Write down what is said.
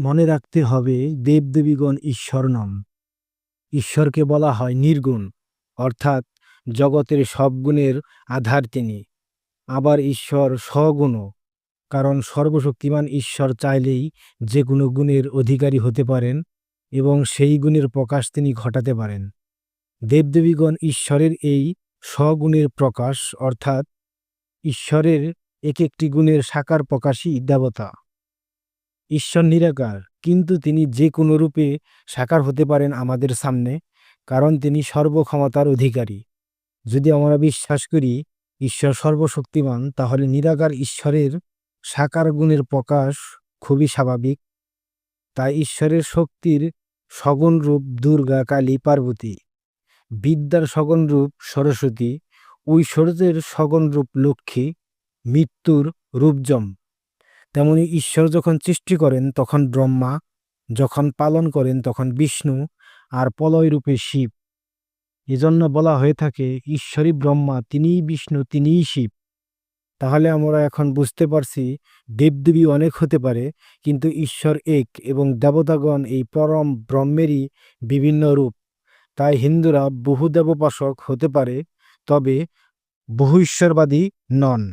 মনে রাখতে হবে, দেবদেবীগণ ঈশ্বর নন। ঈশ্বরকে বলা হয় নির্গুণ, অর্থাৎ জগতের সব গুণের আধার তিনি। আবার ঈশ্বর স্বগুণও কারণ সর্বশক্তিমান ঈশ্বর চাইলেই যে কোনো গুণের অধিকারী হতে পারেন এবং সেই গুণের প্রকাশ তিনি ঘটাতে পারেন। দেবদেবীগণ ঈশ্বরের এই স্বগুণের প্রকাশ, অর্থাৎ ঈশ্বরের এক একটি গুণের সাকার প্রকাশই দেবতা। ঈশ্বর নিরাকার, কিন্তু তিনি যে কোনো রূপে সাকার হতে পারেন আমাদের সামনে, কারণ তিনি সর্বক্ষমতার অধিকারী। যদি আমরা বিশ্বাস করি ঈশ্বর সর্বশক্তিমান, তাহলে নিরাকার ঈশ্বরের সাকার গুণের প্রকাশ খুবই স্বাভাবিক। তাই ঈশ্বরের শক্তির সগুণ রূপ দুর্গা, কালী, পার্বতী, বিদ্যার সগুণ রূপ সরস্বতী, ঐশ্বর্যের সগুণ রূপ লক্ষ্মী, মৃত্যুর রূপজম। তেমনি ঈশ্বর যখন সৃষ্টি করেন, তখন ব্রহ্মা, যখন পালন করেন, তখন বিষ্ণু আর পলয় রূপে শিব। এজন্য বলা হয়ে থাকে, ঈশ্বরই ব্রহ্মা, তিনিই বিষ্ণু, তিনিই শিব। তাহলে আমরা এখন বুঝতে পারছি, দেবদেবী অনেক হতে পারে, কিন্তু ঈশ্বর এক এবং দেবতাগণ এই পরম ব্রহ্মেরই বিভিন্ন রূপ। তাই হিন্দুরা বহু দেবোপাসক হতে পারে, তবে বহু ঈশ্বরবাদী নন।